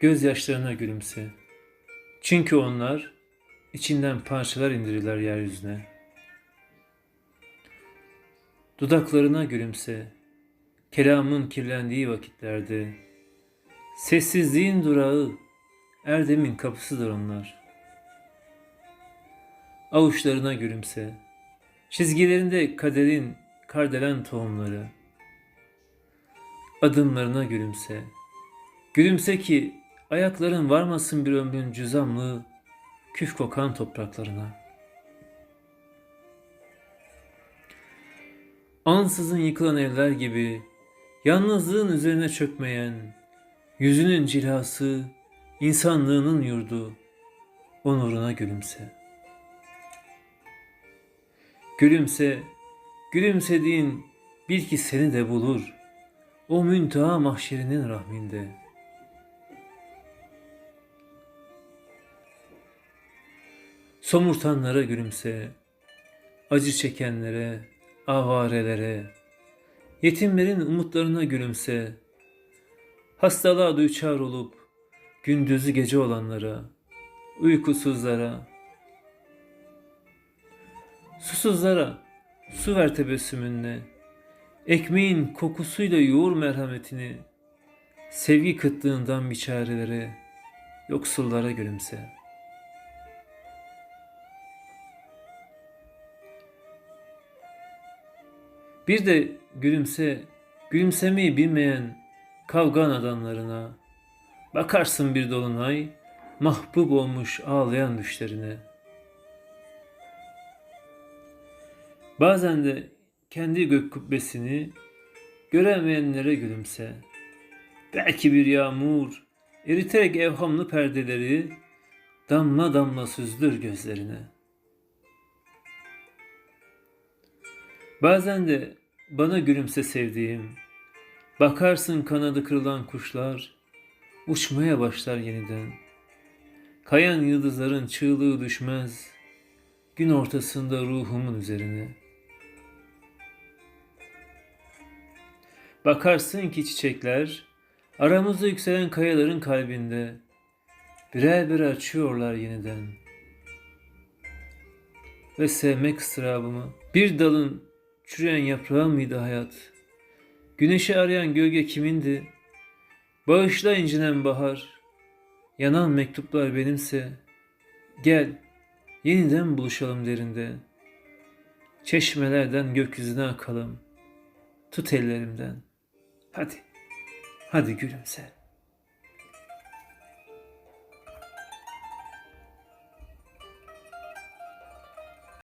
Gözyaşlarına gülümse. Çünkü onlar içinden parçalar indirirler yeryüzüne. Dudaklarına gülümse. Kelamın kirlendiği vakitlerde. Sessizliğin durağı, erdemin kapısıdır onlar. Avuçlarına gülümse. Çizgilerinde kaderin kardelen tohumları. Adımlarına gülümse. Gülümse ki ayakların varmasın bir ömrün cüzamlı, küf kokan topraklarına. Ansızın yıkılan evler gibi yalnızlığın üzerine çökmeyen, yüzünün cilası, insanlığının yurdu, onuruna gülümse. Gülümse, gülümsediğin bil ki seni de bulur, o müntaha mahşerinin rahminde.'' Somurtanlara gülümse, acı çekenlere, avarelere, yetimlerin umutlarına gülümse, hastalığa düçar olup gündüzü gece olanlara, uykusuzlara, susuzlara su ver tebessümünle, ekmeğin kokusuyla yoğur merhametini, sevgi kıtlığından biçarelere, yoksullara gülümse.'' Bir de gülümse, gülümsemeyi bilmeyen kavgan adamlarına. Bakarsın bir dolunay, mahbub olmuş ağlayan düşlerine. Bazen de kendi gök kubbesini göremeyenlere gülümse. Belki bir yağmur eriterek evhamlı perdeleri damla damla süzdür gözlerine. Bazen de bana gülümse sevdiğim, bakarsın kanadı kırılan kuşlar, uçmaya başlar yeniden. Kayan yıldızların çığlığı düşmez, gün ortasında ruhumun üzerine. Bakarsın ki çiçekler, aramızda yükselen kayaların kalbinde, birer birer açıyorlar yeniden. Ve sevmek ıstırabımı, bir dalın Çürüyen yaprağı mıydı hayat? Güneşi arayan gölge kimindi? Bağışla incinen bahar. Yanan mektuplar benimse. Gel, yeniden buluşalım derinde. Çeşmelerden gökyüzüne akalım. Tut ellerimden. Hadi, hadi gülümse.